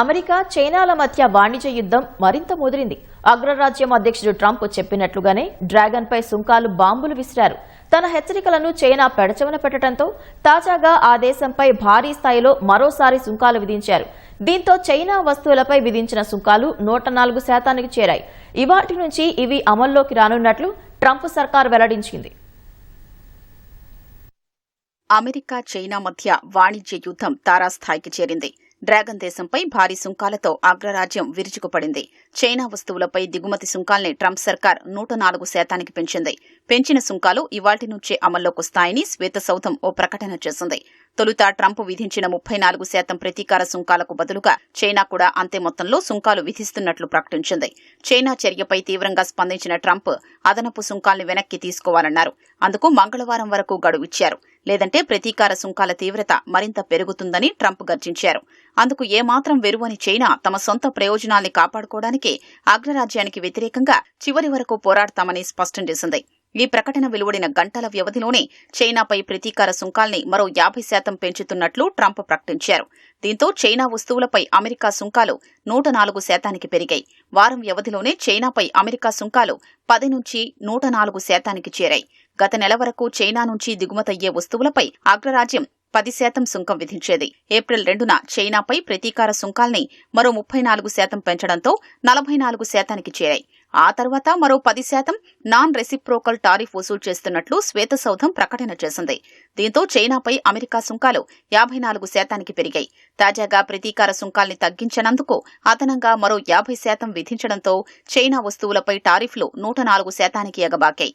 America చైనాల మధ్య వాణిజ్య యుద్ధం మరింత ముదిరింది. అగ్రరాజ్యం అధ్యక్షుడు ట్రంప్ చెప్పినట్లుగానే డ్రాగన్ పై సుంకాలు బాంబులు విసిరారు. తన హెచ్చరికలను చైనా పెడచవన పెట్టడంతో తాజాగా ఆ దేశంపై భారీ స్థాయిలో మరోసారి సుంకాలు విధించారు. దీంతో చైనా వస్తువులపై విధించిన సుంకాలు నూట నాలుగు శాతానికి చేరాయి. ఇవాటి నుంచి ఇవి అమల్లోకి రానున్నట్లు ట్రంప్ సర్కార్ వెల్లడించింది. అమెరికా చైనా మధ్య వాణిజ్య యుద్ధం తారాస్థాయికి చేరింది. డ్రాగన్ దేశంపై భారీ సుంకాలతో అగ్రరాజ్యం విరుచుకుపడింది. చైనా వస్తువులపై దిగుమతి సుంకాల్ని ట్రంప్ సర్కార్ నూట నాలుగు శాతానికి పెంచింది. పెంచిన సుంకాలు ఇవాటి నుంచే అమల్లోకొస్తాయని శ్వేతసౌధం ఓ ప్రకటన చేసింది. తొలుత ట్రంప్ విధించిన ముప్పై నాలుగు శాతం ప్రతీకార సుంకాలకు బదులుగా చైనా కూడా అంతే మొత్తంలో సుంకాలు విధిస్తున్నట్లు ప్రకటించింది. చైనా చర్యపై తీవ్రంగా స్పందించిన ట్రంప్ అదనపు సుంకాల్ని వెనక్కి తీసుకోవాలన్నారు. అందుకు మంగళవారం వరకు గడువు ఇచ్చారు. లేదంటే ప్రతీకార సుంకాల తీవ్రత మరింత పెరుగుతుందని ట్రంప్ గర్జించారు. అందుకు ఏమాత్రం వెరువని చైనా తమ సొంత ప్రయోజనాల్ని కాపాడుకోవడానికి అగ్రరాజ్యానికి వ్యతిరేకంగా చివరి వరకు పోరాడతామని స్పష్టం చేసింది. ఈ ప్రకటన వెలువడిన గంటల వ్యవధిలోనే చైనాపై ప్రతీకార సుంకాల్ని మరో యాభై శాతం పెంచుతున్నట్లు ట్రంప్ ప్రకటించారు. దీంతో చైనా వస్తువులపై అమెరికా సుంకాలు నూట నాలుగు శాతానికి పెరిగాయి. వారం వ్యవధిలోనే చైనాపై అమెరికా సుంకాలు పది నుంచి నూట నాలుగు శాతానికి చేరాయి. గత నెల వరకు చైనా నుంచి దిగుమతయ్యే వస్తువులపై అగ్రరాజ్యం పది శాతం సుంకం విధించేది. ఏప్రిల్ రెండున చైనాపై ప్రతీకార సుంకాల్ని మరో ముప్పై నాలుగు శాతం పెంచడంతో నలభై నాలుగు శాతానికి చేరాయి. ఆ తర్వాత మరో పది శాతం నాన్ రెసిప్రోకల్ టారిఫ్ వసూలు చేస్తున్నట్లు శ్వేతసౌధం ప్రకటన చేసింది. దీంతో చైనాపై అమెరికా సుంకాలు యాభై నాలుగు శాతానికి పెరిగాయి. తాజాగా ప్రతీకార సుంకాల్ని తగ్గించనందుకు అదనంగా మరో యాభై శాతం విధించడంతో చైనా వస్తువులపై టారిఫ్లు నూట నాలుగు శాతానికి ఎగబాకాయి.